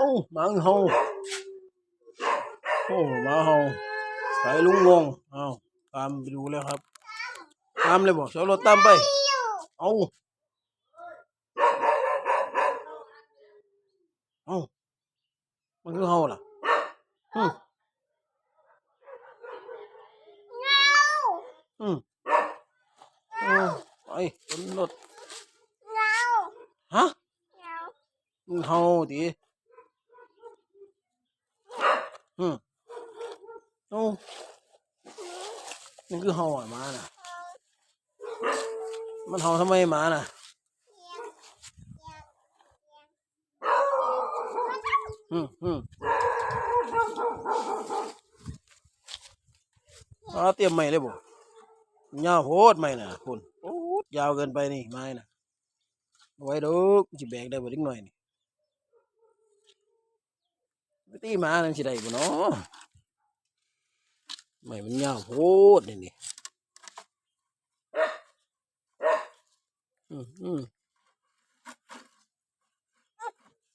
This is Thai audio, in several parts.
อ้าหมาเฮาโอ้หมาเฮาสายลุงงงเอ้าตามไปดูแล้วครับตามเลยบอกเชารถตามไปเอาเอามันคือเฮาล่ะอืมอืมเอาไปบนรถฮะมันเฮาดิ อืมเอามันคือเฮาอะหมาน่ะ มันเห่าทำไมหมาน่ะอืมอืมอาเตรียมใหม่เลยบ่ยาวโพดใหม่น่ะคุณยาวเกินไปนี่ไม้น่ะไว้ดูจิแบกได้บ่เล็กหน่อยนี่ ไปตีหมานั่นสิได้บ่เนาะไม่มันยาวโพดนี่นี่อืมอืม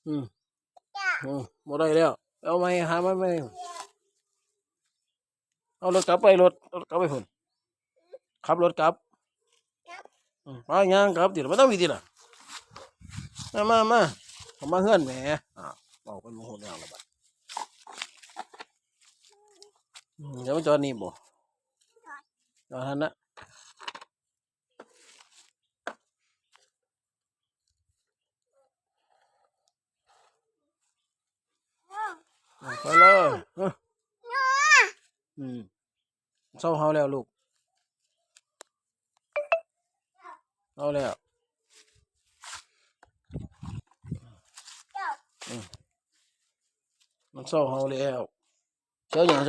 อืมอืมบ่ได้แล้ว เอาไม่หาไม่ไม่เอารถกลับไปรถรถกลับไปพุ่นขับรถกลับอืมมาย่างกลับติไม่ต้องมีติล่ะมามามาผมมาเฮือนแหมอ่าบอกเป็นโมโหแล้วละบัดอืม เดี๋ยวมันจอดนี่บ่จอดทันนะอะไปเลยเอ้ออืมเศร้าเฮาแล้วลูกเอาแล้วอืมมันเศร้าเฮาแล้ว เจ้าอย่างเ